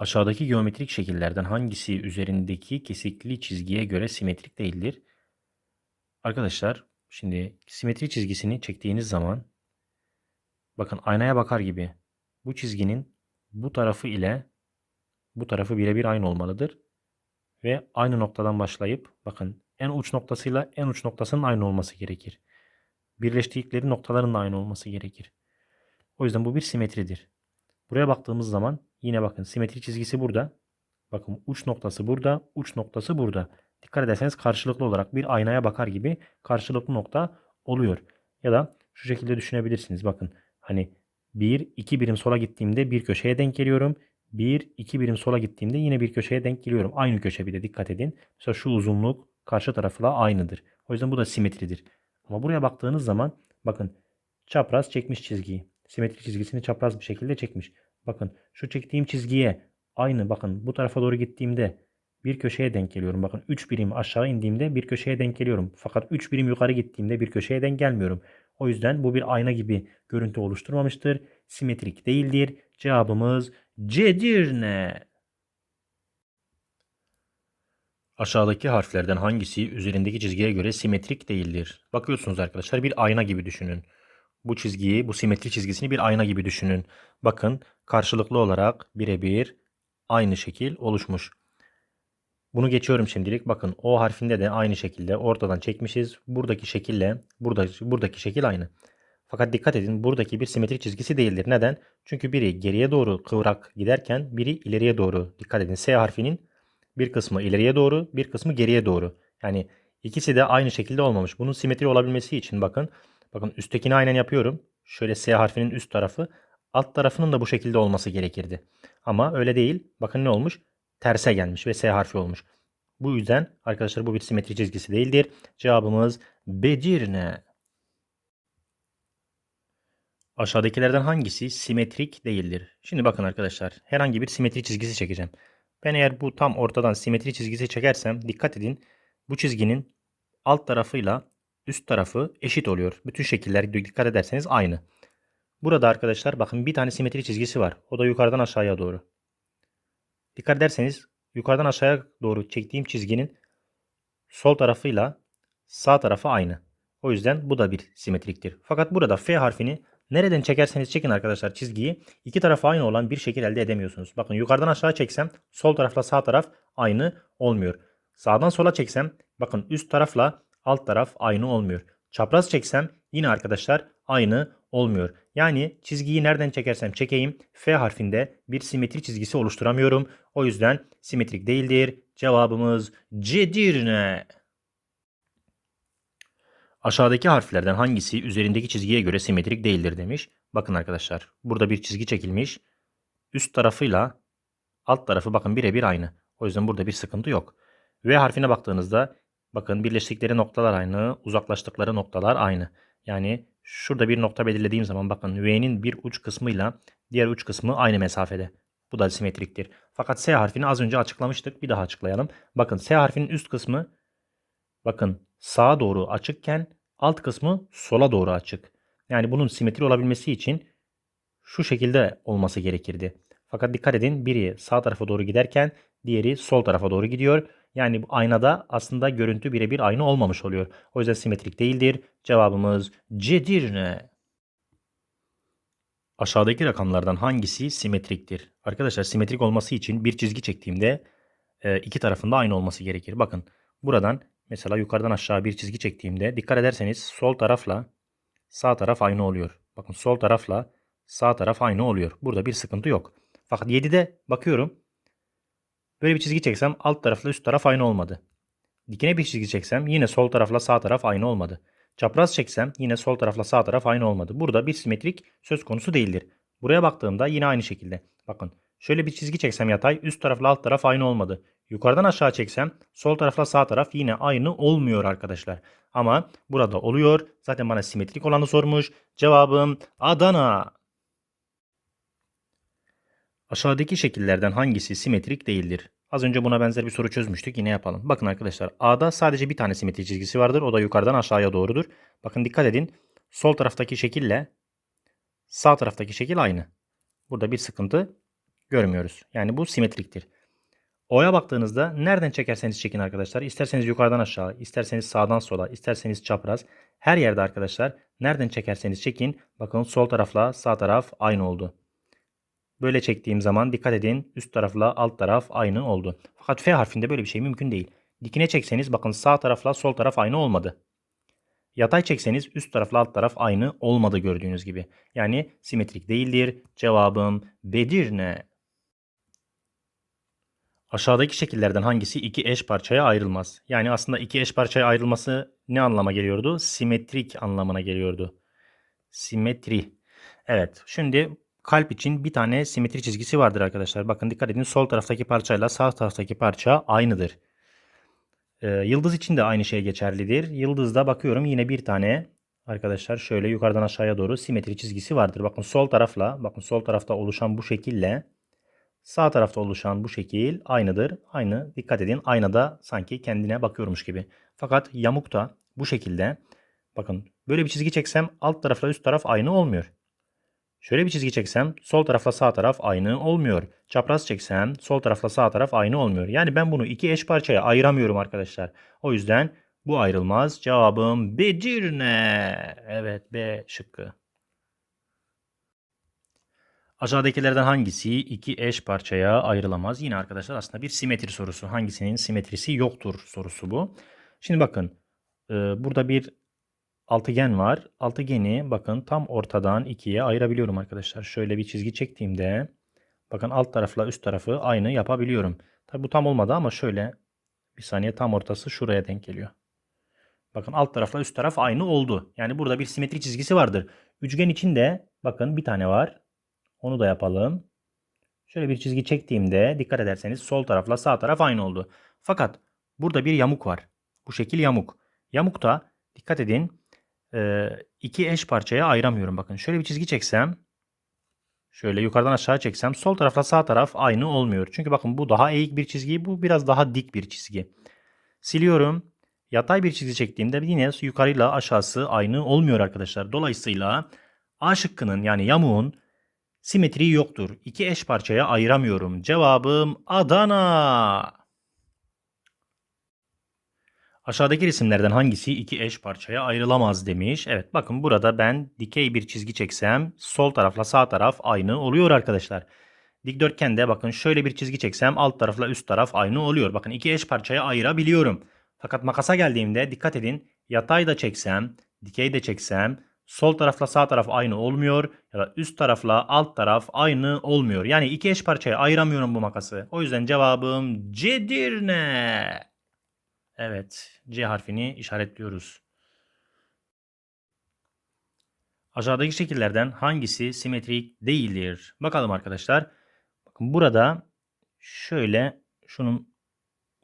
Aşağıdaki geometrik şekillerden hangisi üzerindeki kesikli çizgiye göre simetrik değildir? Arkadaşlar, şimdi simetri çizgisini çektiğiniz zaman bakın aynaya bakar gibi bu çizginin bu tarafı ile bu tarafı birebir aynı olmalıdır. Ve aynı noktadan başlayıp bakın en uç noktasıyla en uç noktasının aynı olması gerekir. Birleştikleri noktaların da aynı olması gerekir. O yüzden bu bir simetridir. Buraya baktığımız zaman yine bakın simetri çizgisi burada. Bakın uç noktası burada, uç noktası burada. Dikkat ederseniz karşılıklı olarak bir aynaya bakar gibi karşılıklı nokta oluyor. Ya da şu şekilde düşünebilirsiniz. Bakın hani 1 2 birim sola gittiğimde bir köşeye denk geliyorum. 1 2 birim sola gittiğimde yine bir köşeye denk geliyorum. Aynı köşe bir de dikkat edin. Mesela şu uzunluk karşı tarafıyla aynıdır. O yüzden bu da simetridir. Ama buraya baktığınız zaman bakın çapraz çekmiş çizgiyi. Simetri çizgisini çapraz bir şekilde çekmiş. Bakın şu çektiğim çizgiye aynı bakın bu tarafa doğru gittiğimde bir köşeye denk geliyorum. Bakın 3 birim aşağı indiğimde bir köşeye denk geliyorum. Fakat 3 birim yukarı gittiğimde bir köşeye denk gelmiyorum. O yüzden bu bir ayna gibi görüntü oluşturmamıştır. Simetrik değildir. Cevabımız C'dir ne? Aşağıdaki harflerden hangisi üzerindeki çizgiye göre simetrik değildir? Bakıyorsunuz arkadaşlar bir ayna gibi düşünün. Bu çizgiyi, bu simetri çizgisini bir ayna gibi düşünün. Bakın karşılıklı olarak birebir aynı şekil oluşmuş. Bunu geçiyorum şimdilik. Bakın O harfinde de aynı şekilde ortadan çekmişiz. Buradaki şekille buradaki, buradaki şekil aynı. Fakat dikkat edin buradaki bir simetri çizgisi değildir. Neden? Çünkü biri geriye doğru kıvrak giderken biri ileriye doğru. Dikkat edin S harfinin bir kısmı ileriye doğru bir kısmı geriye doğru. Yani ikisi de aynı şekilde olmamış. Bunun simetri olabilmesi için bakın. Bakın üsttekini aynen yapıyorum. Şöyle S harfinin üst tarafı. Alt tarafının da bu şekilde olması gerekirdi. Ama öyle değil. Bakın ne olmuş? Terse gelmiş ve S harfi olmuş. Bu yüzden arkadaşlar bu bir simetri çizgisi değildir. Cevabımız Bedirne. Aşağıdakilerden hangisi simetrik değildir? Şimdi bakın arkadaşlar herhangi bir simetri çizgisi çekeceğim. Ben eğer bu tam ortadan simetri çizgisi çekersem dikkat edin bu çizginin alt tarafıyla üst tarafı eşit oluyor. Bütün şekiller dikkat ederseniz aynı. Burada arkadaşlar bakın bir tane simetri çizgisi var. O da yukarıdan aşağıya doğru. Dikkat ederseniz yukarıdan aşağıya doğru çektiğim çizginin sol tarafıyla sağ tarafı aynı. O yüzden bu da bir simetriktir. Fakat burada F harfini nereden çekerseniz çekin arkadaşlar çizgiyi iki tarafı aynı olan bir şekil elde edemiyorsunuz. Bakın yukarıdan aşağı çeksem sol tarafla sağ taraf aynı olmuyor. Sağdan sola çeksem bakın üst tarafla alt taraf aynı olmuyor. Çapraz çeksem yine arkadaşlar aynı olmuyor. Yani çizgiyi nereden çekersem çekeyim F harfinde bir simetri çizgisi oluşturamıyorum. O yüzden simetrik değildir. Cevabımız C'dir ne? Aşağıdaki harflerden hangisi üzerindeki çizgiye göre simetrik değildir demiş. Bakın arkadaşlar burada bir çizgi çekilmiş. Üst tarafıyla alt tarafı bakın birebir aynı. O yüzden burada bir sıkıntı yok. V harfine baktığınızda bakın birleştikleri noktalar aynı, uzaklaştıkları noktalar aynı. Yani şurada bir nokta belirlediğim zaman bakın V'nin bir uç kısmıyla diğer uç kısmı aynı mesafede. Bu da simetriktir. Fakat S harfini az önce açıklamıştık. Bir daha açıklayalım. Bakın S harfinin üst kısmı bakın sağa doğru açıkken alt kısmı sola doğru açık. Yani bunun simetri olabilmesi için şu şekilde olması gerekirdi. Fakat dikkat edin biri sağ tarafa doğru giderken diğeri sol tarafa doğru gidiyor. Yani bu aynada aslında görüntü birebir aynı olmamış oluyor. O yüzden simetrik değildir. Cevabımız C'dir ne? Aşağıdaki rakamlardan hangisi simetriktir? Arkadaşlar simetrik olması için bir çizgi çektiğimde e, iki tarafında aynı olması gerekir. Bakın buradan mesela yukarıdan aşağı bir çizgi çektiğimde dikkat ederseniz sol tarafla sağ taraf aynı oluyor. Bakın sol tarafla sağ taraf aynı oluyor. Burada bir sıkıntı yok. Fakat 7'de bakıyorum. Böyle bir çizgi çeksem alt tarafla üst taraf aynı olmadı. Dikine bir çizgi çeksem yine sol tarafla sağ taraf aynı olmadı. Çapraz çeksem yine sol tarafla sağ taraf aynı olmadı. Burada bir simetrik söz konusu değildir. Buraya baktığımda yine aynı şekilde. Bakın şöyle bir çizgi çeksem yatay üst tarafla alt taraf aynı olmadı. Yukarıdan aşağı çeksem sol tarafla sağ taraf yine aynı olmuyor arkadaşlar. Ama burada oluyor. Zaten bana simetrik olanı sormuş. Cevabım Adana. Aşağıdaki şekillerden hangisi simetrik değildir? Az önce buna benzer bir soru çözmüştük. Yine yapalım. Bakın arkadaşlar A'da sadece bir tane simetri çizgisi vardır. O da yukarıdan aşağıya doğrudur. Bakın dikkat edin. Sol taraftaki şekille sağ taraftaki şekil aynı. Burada bir sıkıntı görmüyoruz. Yani bu simetriktir. O'ya baktığınızda nereden çekerseniz çekin arkadaşlar. İsterseniz yukarıdan aşağı, isterseniz sağdan sola, isterseniz çapraz. Her yerde arkadaşlar nereden çekerseniz çekin. Bakın sol tarafla sağ taraf aynı oldu. Böyle çektiğim zaman dikkat edin üst tarafla alt taraf aynı oldu. Fakat F harfinde böyle bir şey mümkün değil. Dikine çekseniz bakın sağ tarafla sol taraf aynı olmadı. Yatay çekseniz üst tarafla alt taraf aynı olmadı gördüğünüz gibi. Yani simetrik değildir. Cevabım Bedirne. Aşağıdaki şekillerden hangisi iki eş parçaya ayrılmaz? Yani aslında iki eş parçaya ayrılması ne anlama geliyordu? Simetrik anlamına geliyordu. Simetri. Evet. Şimdi kalp için bir tane simetri çizgisi vardır arkadaşlar. Bakın dikkat edin sol taraftaki parçayla sağ taraftaki parça aynıdır. Ee, yıldız için de aynı şey geçerlidir. Yıldızda bakıyorum yine bir tane arkadaşlar şöyle yukarıdan aşağıya doğru simetri çizgisi vardır. Bakın sol tarafla bakın sol tarafta oluşan bu şekille sağ tarafta oluşan bu şekil aynıdır. Aynı dikkat edin aynada sanki kendine bakıyormuş gibi. Fakat yamuk da bu şekilde bakın böyle bir çizgi çeksem alt tarafla üst taraf aynı olmuyor. Şöyle bir çizgi çeksem sol tarafla sağ taraf aynı olmuyor. Çapraz çeksem sol tarafla sağ taraf aynı olmuyor. Yani ben bunu iki eş parçaya ayıramıyorum arkadaşlar. O yüzden bu ayrılmaz. Cevabım Bedirne. Evet B şıkkı. Aşağıdakilerden hangisi iki eş parçaya ayrılamaz? Yine arkadaşlar aslında bir simetri sorusu. Hangisinin simetrisi yoktur sorusu bu. Şimdi bakın burada bir altıgen var. Altıgeni bakın tam ortadan ikiye ayırabiliyorum arkadaşlar. Şöyle bir çizgi çektiğimde bakın alt tarafla üst tarafı aynı yapabiliyorum. Tabi bu tam olmadı ama şöyle bir saniye tam ortası şuraya denk geliyor. Bakın alt tarafla üst taraf aynı oldu. Yani burada bir simetri çizgisi vardır. Üçgen içinde bakın bir tane var. Onu da yapalım. Şöyle bir çizgi çektiğimde dikkat ederseniz sol tarafla sağ taraf aynı oldu. Fakat burada bir yamuk var. Bu şekil yamuk. Yamukta dikkat edin iki eş parçaya ayıramıyorum. Bakın şöyle bir çizgi çeksem şöyle yukarıdan aşağı çeksem sol tarafla sağ taraf aynı olmuyor. Çünkü bakın bu daha eğik bir çizgi bu biraz daha dik bir çizgi. Siliyorum. Yatay bir çizgi çektiğimde yine yukarıyla aşağısı aynı olmuyor arkadaşlar. Dolayısıyla A şıkkının yani yamuğun simetriği yoktur. İki eş parçaya ayıramıyorum. Cevabım Adana. Aşağıdaki resimlerden hangisi iki eş parçaya ayrılamaz demiş. Evet bakın burada ben dikey bir çizgi çeksem sol tarafla sağ taraf aynı oluyor arkadaşlar. Dikdörtgende bakın şöyle bir çizgi çeksem alt tarafla üst taraf aynı oluyor. Bakın iki eş parçaya ayırabiliyorum. Fakat makasa geldiğimde dikkat edin yatay da çeksem, dikey de çeksem sol tarafla sağ taraf aynı olmuyor ya da üst tarafla alt taraf aynı olmuyor. Yani iki eş parçaya ayıramıyorum bu makası. O yüzden cevabım Cedirne. Evet, C harfini işaretliyoruz. Aşağıdaki şekillerden hangisi simetrik değildir? Bakalım arkadaşlar. Bakın burada şöyle şunun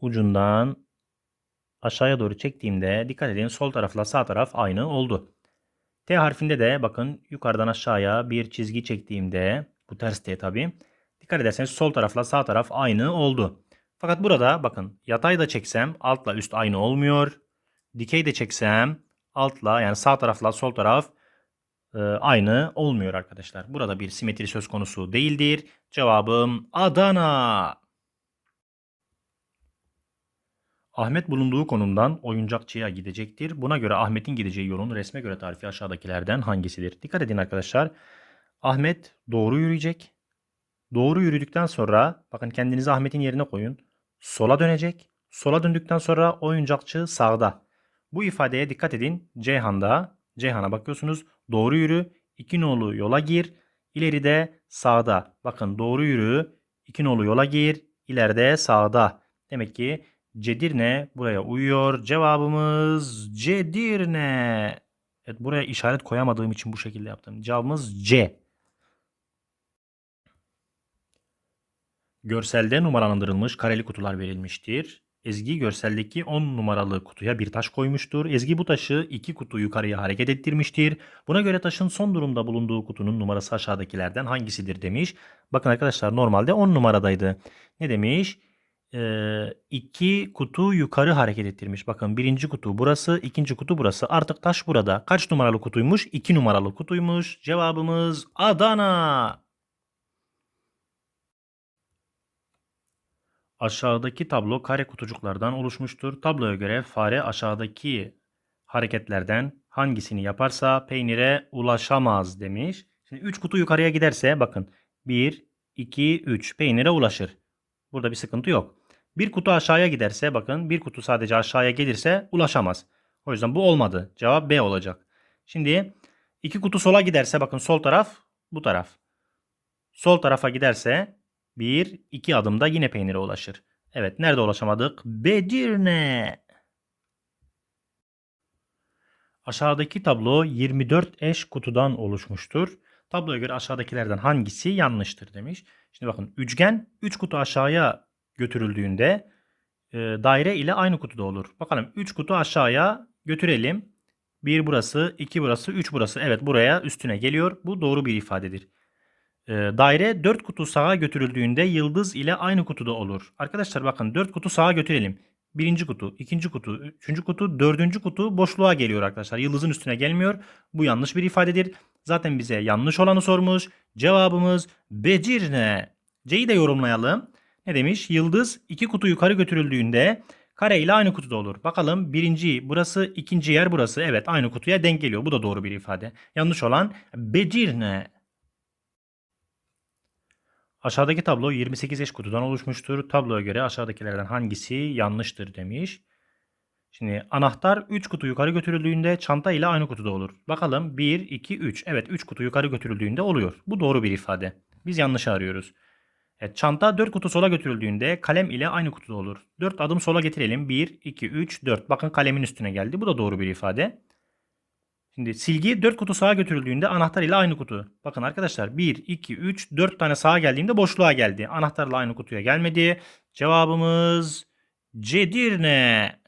ucundan aşağıya doğru çektiğimde dikkat edin sol tarafla sağ taraf aynı oldu. T harfinde de bakın yukarıdan aşağıya bir çizgi çektiğimde bu ters T tabi. Dikkat ederseniz sol tarafla sağ taraf aynı oldu. Fakat burada bakın yatay da çeksem altla üst aynı olmuyor. Dikey de çeksem altla yani sağ tarafla sol taraf e, aynı olmuyor arkadaşlar. Burada bir simetri söz konusu değildir. Cevabım Adana. Ahmet bulunduğu konumdan oyuncakçıya gidecektir. Buna göre Ahmet'in gideceği yolun resme göre tarifi aşağıdakilerden hangisidir? Dikkat edin arkadaşlar. Ahmet doğru yürüyecek. Doğru yürüdükten sonra bakın kendinizi Ahmet'in yerine koyun. Sola dönecek. Sola döndükten sonra oyuncakçı sağda. Bu ifadeye dikkat edin. Ceyhan'da. Ceyhan'a bakıyorsunuz. Doğru yürü. İki nolu yola gir. İleride sağda. Bakın doğru yürü. İki nolu yola gir. İleride sağda. Demek ki Cedirne buraya uyuyor. Cevabımız Cedirne. Evet buraya işaret koyamadığım için bu şekilde yaptım. Cevabımız C. Görselde numaralandırılmış kareli kutular verilmiştir. Ezgi görseldeki 10 numaralı kutuya bir taş koymuştur. Ezgi bu taşı iki kutu yukarıya hareket ettirmiştir. Buna göre taşın son durumda bulunduğu kutunun numarası aşağıdakilerden hangisidir demiş. Bakın arkadaşlar normalde 10 numaradaydı. Ne demiş? Ee, iki kutu yukarı hareket ettirmiş. Bakın birinci kutu burası, ikinci kutu burası. Artık taş burada. Kaç numaralı kutuymuş? 2 numaralı kutuymuş. Cevabımız Adana. Aşağıdaki tablo kare kutucuklardan oluşmuştur. Tabloya göre fare aşağıdaki hareketlerden hangisini yaparsa peynire ulaşamaz demiş. Şimdi 3 kutu yukarıya giderse bakın 1, 2, 3 peynire ulaşır. Burada bir sıkıntı yok. Bir kutu aşağıya giderse bakın bir kutu sadece aşağıya gelirse ulaşamaz. O yüzden bu olmadı. Cevap B olacak. Şimdi iki kutu sola giderse bakın sol taraf bu taraf. Sol tarafa giderse bir iki adımda yine peynire ulaşır. Evet nerede ulaşamadık? Bedirne. Aşağıdaki tablo 24 eş kutudan oluşmuştur. Tabloya göre aşağıdakilerden hangisi yanlıştır demiş. Şimdi bakın üçgen 3 kutu aşağıya götürüldüğünde e, daire ile aynı kutuda olur. Bakalım 3 kutu aşağıya götürelim. 1 burası, 2 burası, 3 burası. Evet buraya üstüne geliyor. Bu doğru bir ifadedir. E, daire 4 kutu sağa götürüldüğünde yıldız ile aynı kutuda olur. Arkadaşlar bakın 4 kutu sağa götürelim. Birinci kutu, ikinci kutu, üçüncü kutu, dördüncü kutu boşluğa geliyor arkadaşlar. Yıldızın üstüne gelmiyor. Bu yanlış bir ifadedir. Zaten bize yanlış olanı sormuş. Cevabımız Bedirne. C'yi de yorumlayalım. Ne demiş? Yıldız iki kutu yukarı götürüldüğünde kare ile aynı kutuda olur. Bakalım birinci burası, ikinci yer burası. Evet aynı kutuya denk geliyor. Bu da doğru bir ifade. Yanlış olan Bedirne. Aşağıdaki tablo 28 eş kutudan oluşmuştur. Tabloya göre aşağıdakilerden hangisi yanlıştır demiş. Şimdi anahtar 3 kutu yukarı götürüldüğünde çanta ile aynı kutuda olur. Bakalım 1, 2, 3. Evet 3 kutu yukarı götürüldüğünde oluyor. Bu doğru bir ifade. Biz yanlış arıyoruz. Evet, çanta 4 kutu sola götürüldüğünde kalem ile aynı kutuda olur. 4 adım sola getirelim. 1, 2, 3, 4. Bakın kalemin üstüne geldi. Bu da doğru bir ifade. Şimdi silgi 4 kutu sağa götürüldüğünde anahtar ile aynı kutu. Bakın arkadaşlar 1, 2, 3, 4 tane sağa geldiğinde boşluğa geldi. Anahtarla aynı kutuya gelmedi. Cevabımız Cedirne.